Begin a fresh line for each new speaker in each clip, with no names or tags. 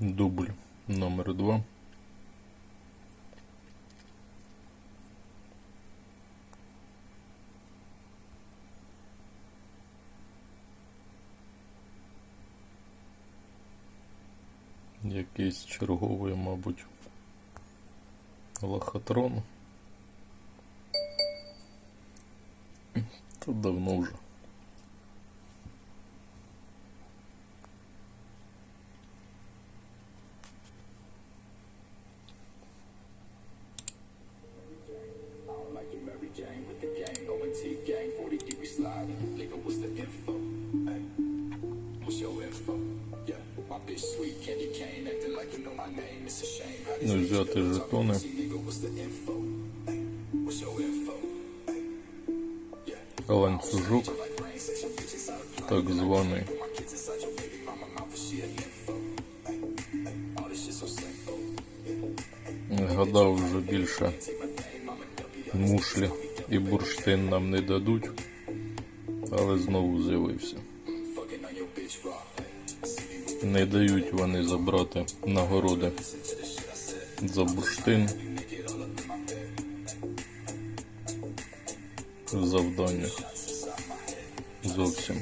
Дубль номер два. Якийсь черговий, мабуть, лохотрон. Та давно вже.
gang with the gang, no ONT gang, 40 keep me sliding. Nigga, what's the info? Hey, what's your info? Yeah, my bitch sweet candy cane, acting like you know my name. It's a shame how these niggas
feel
like I'm Nigga, what's the info? Hey, what's your info? Hey, yeah.
Ланцюжок, так званий. Гадав вже більше мушлі. І бурштин нам не дадуть, але знову з'явився. Не дають вони забрати нагороди за бурштин в завданнях. Зовсім.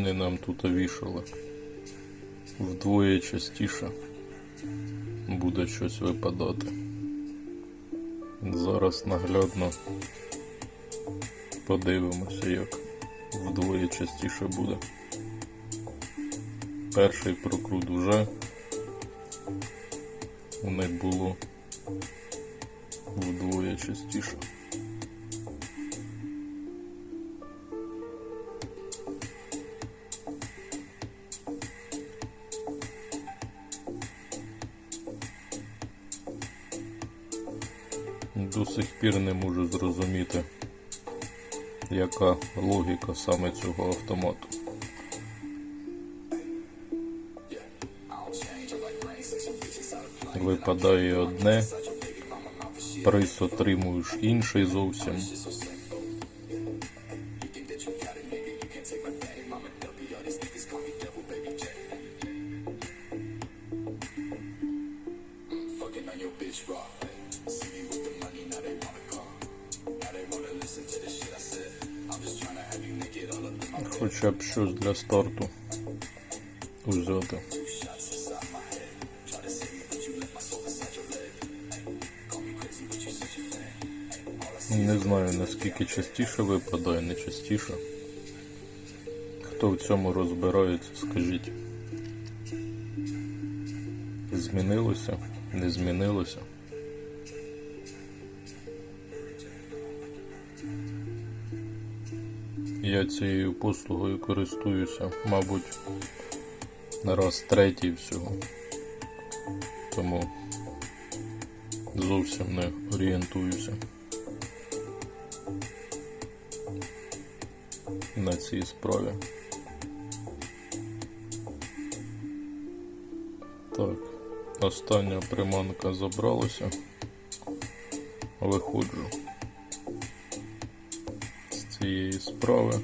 Вони нам тут вішали? Вдвоє частіше буде щось випадати. Зараз наглядно подивимося, як вдвоє частіше буде. Перший прокрут вже не було вдвоє частіше. До сих пір не можу зрозуміти, яка логіка саме цього автомату. Випадає одне, приз отримуєш інший зовсім.
A fan. Hey, all I see
Не знаю наскільки частіше випадає, не частіше. Хто в цьому розбирається, скажіть. Змінилося? Не змінилося? Я цією послугою користуюся, мабуть, раз третій всього. Тому зовсім не орієнтуюся. на цій справі. Так, остання приманка забралася. Виходжу цієї справи.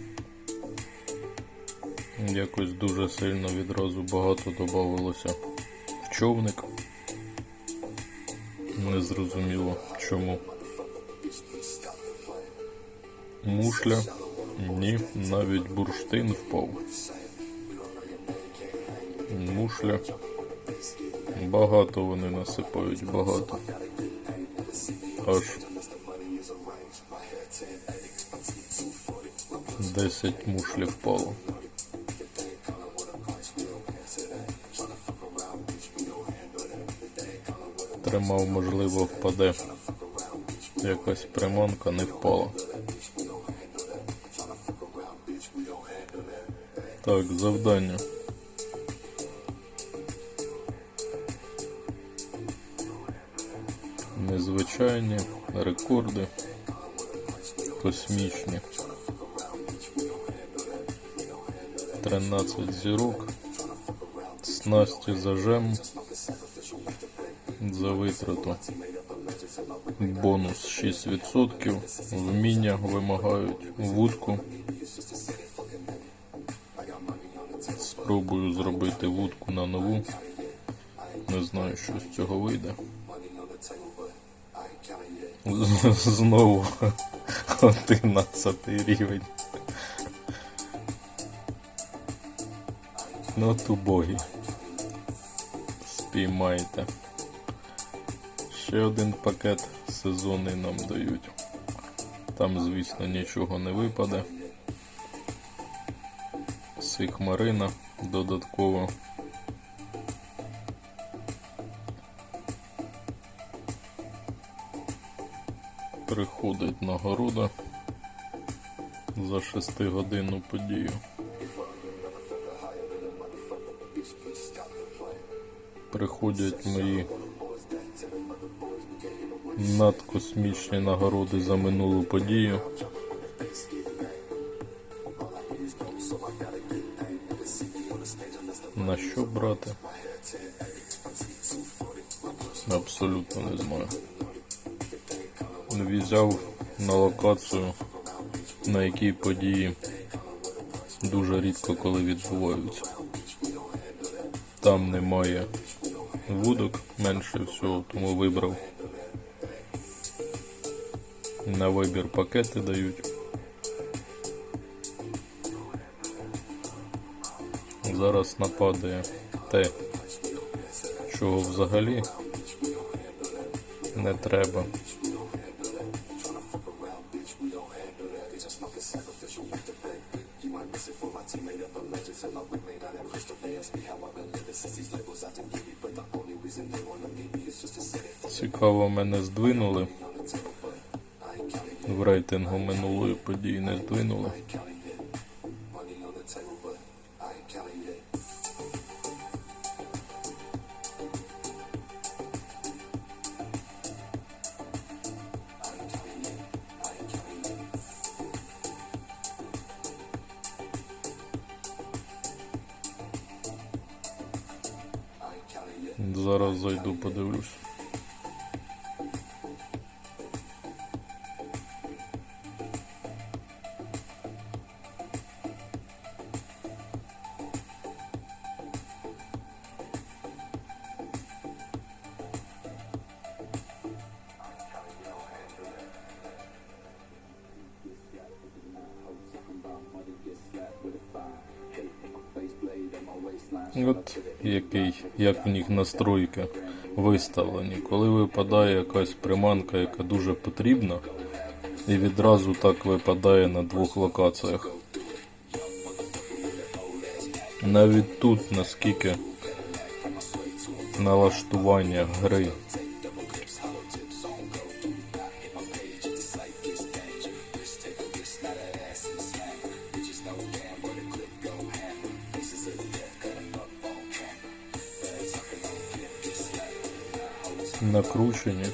Якось дуже сильно відразу багато додавалося в човник. Незрозуміло чому. Мушля. Ні, навіть бурштин впав. Мушля. Багато вони насипають, багато. Аж 10 мушлів впало. Тримав, можливо, впаде. Якась приманка не впала. Так, завдання. Незвичайні рекорди. Космічні. 13 зірок. Насті зажем за витрату. Бонус 6%. Вміння вимагають вудку. Спробую зробити вудку на нову. Не знаю, що з цього вийде. Знову 11 рівень. Ну, от. Спіймайте. Ще один пакет сезонний нам дають. Там, звісно, нічого не випаде. Сихмарина додатково. Приходить нагорода за шестигодинну подію. Приходять мої надкосмічні нагороди за минулу подію. На що брати? Абсолютно не знаю. Взяв на локацію, на якій події дуже рідко коли відбуваються. Там немає вудок менше всього, тому вибрав. На вибір пакети дають. Зараз нападає те, чого взагалі не треба. Цікаво, мене здвинули. В рейтингу минулої події не здвинули. Зараз зайду, подивлюсь. Як в них настройки виставлені. Коли випадає якась приманка, яка дуже потрібна, і відразу так випадає на двох локаціях. Навіть тут наскільки налаштування гри. Накручені.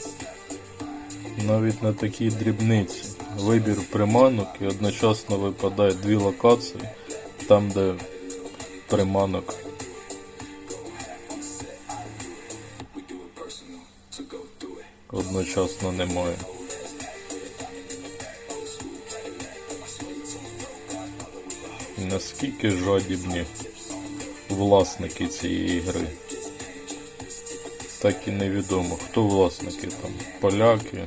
Навіть на такій дрібниці. Вибір приманок і одночасно випадає дві локації, там де приманок. Одночасно немає. Наскільки жадібні власники цієї гри? Так і невідомо, хто власники там. Поляки.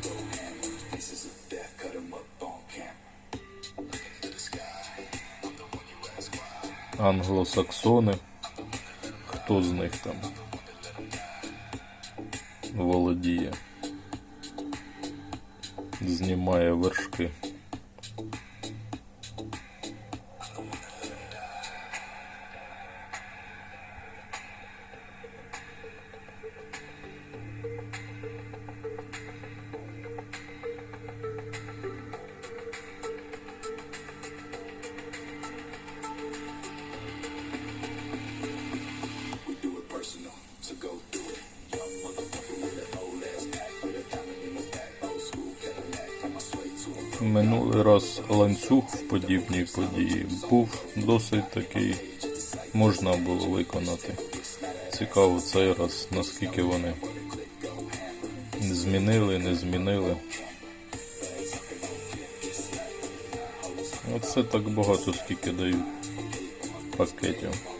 Англосаксони. Хто з них там володіє? Знімає вершки. Минулий раз ланцюг в подібній події був досить такий, можна було виконати. Цікаво цей раз, наскільки вони змінили, не змінили. Оце так багато, скільки дають пакетів.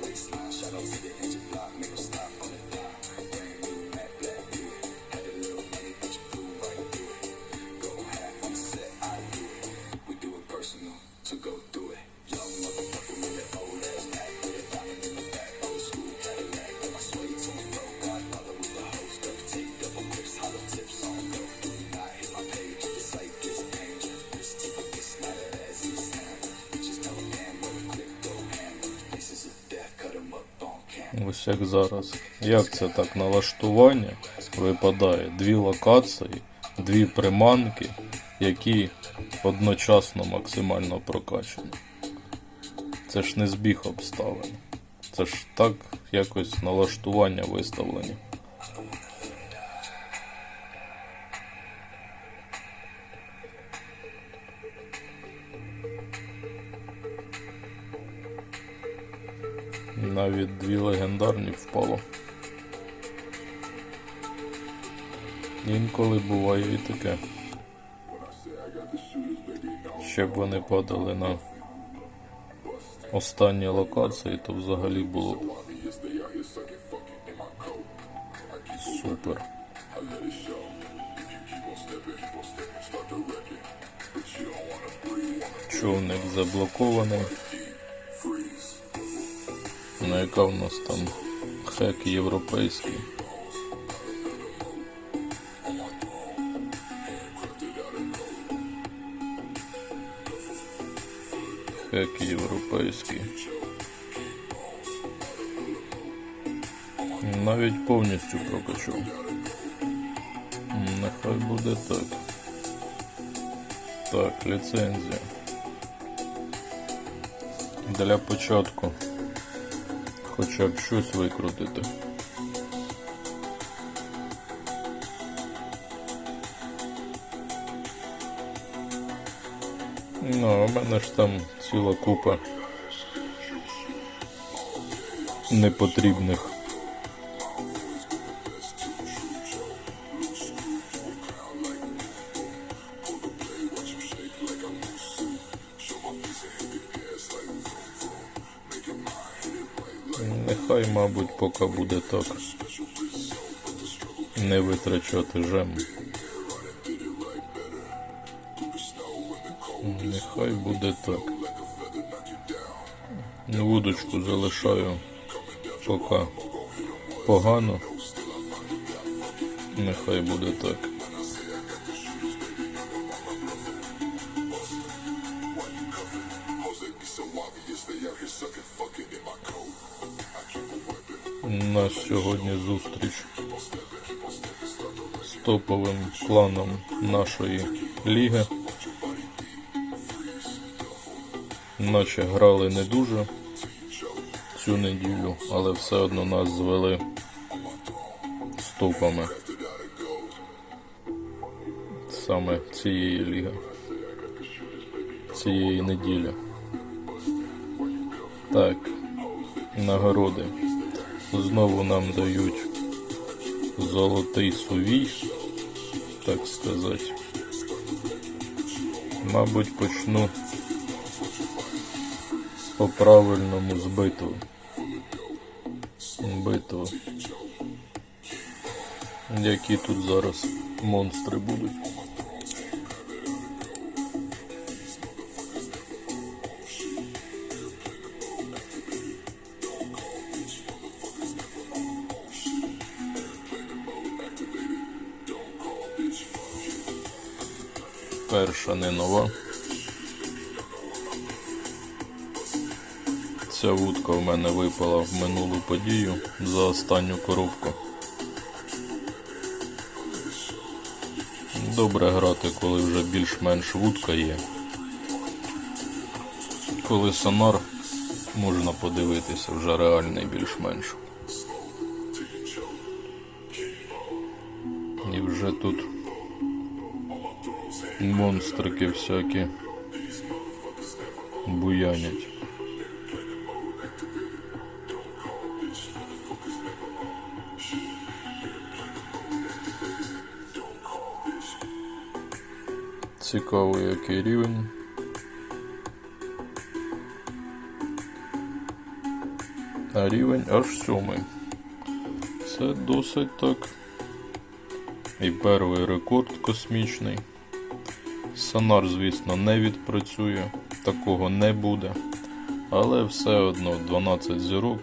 Як зараз. Як це так налаштування випадає? Дві локації, дві приманки, які одночасно максимально прокачані. Це ж не збіг обставин. Це ж так якось налаштування виставлені. Навіть дві легендарні впало. Інколи буває і таке. Щоб вони падали на останні локації, то взагалі було б супер. Човник заблокований. Ну, яка в нас там хек європейський. Хек європейський. Навіть повністю прокачав. Нехай буде так. Так, ліцензія. Для початку хоча б щось викрутити. Ну, в мене ж там ціла купа непотрібних. Нехай, мабуть, поки буде так. Не витрачати жем. Нехай буде так. Вудочку залишаю поки погано. Нехай буде так. У нас сьогодні зустріч з топовим кланом нашої ліги. Наче грали не дуже цю неділю, але все одно нас звели з топами саме цієї ліги, цієї неділі. Так, нагороди. Знову нам дають золотий сувій, так сказати. Мабуть, почну по правильному з битви. Битва. Які тут зараз монстри будуть. Перша не нова. Ця вудка в мене випала в минулу подію за останню коробку. Добре грати, коли вже більш-менш вудка є. Коли сонар можна подивитися вже реальний більш-менш. монстрики всякі буянять. Цікавий який рівень. А рівень аж сьомий. Це досить так. І перший рекорд космічний. Сонар, звісно, не відпрацює, такого не буде. Але все одно 12 зірок.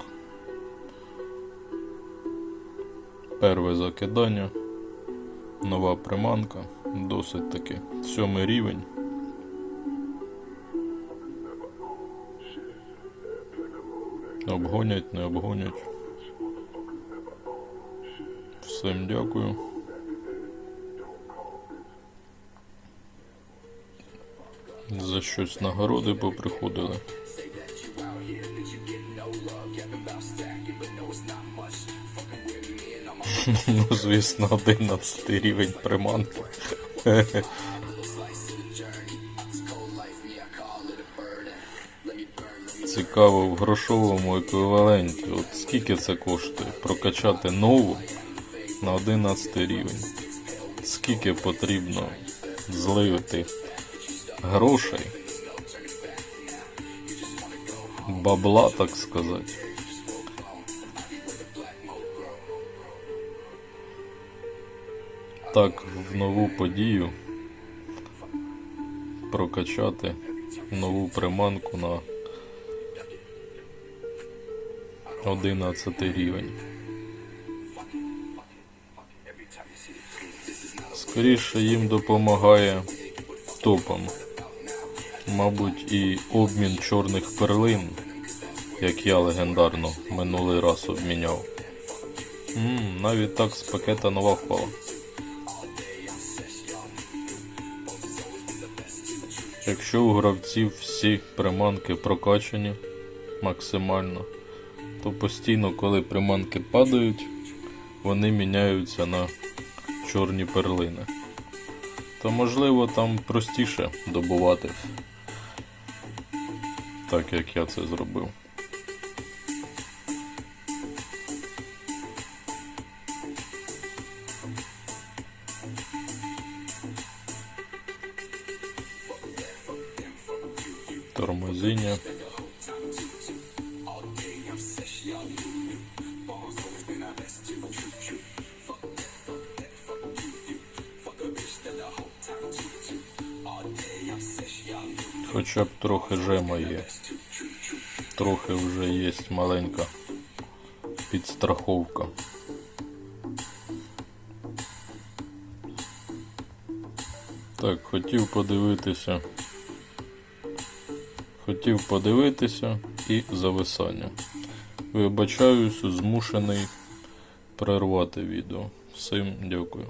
Перше закидання. Нова приманка. Досить таки. Сьомий рівень. Обгонять, не обгонять. Всім дякую. За щось нагороди поприходили. Ну, звісно, 11 рівень приманки. Цікаво в грошовому еквіваленті. От скільки це коштує? Прокачати нову на 11 рівень. Скільки потрібно зливити грошей? Бабла, так сказати. Так, в нову подію прокачати нову приманку на 11 рівень. Скоріше їм допомагає топом. Мабуть, і обмін чорних перлин, як я легендарно минулий раз обміняв. Ммм, навіть так з пакета нова впала. Якщо у гравців всі приманки прокачані максимально, то постійно, коли приманки падають, вони міняються на чорні перлини. То можливо там простіше добувати, так як я це зробив. Хоча б трохи жема є. Трохи вже є маленька підстраховка. Так, хотів подивитися. Хотів подивитися і зависання. Вибачаюсь, змушений перервати відео. Всім дякую.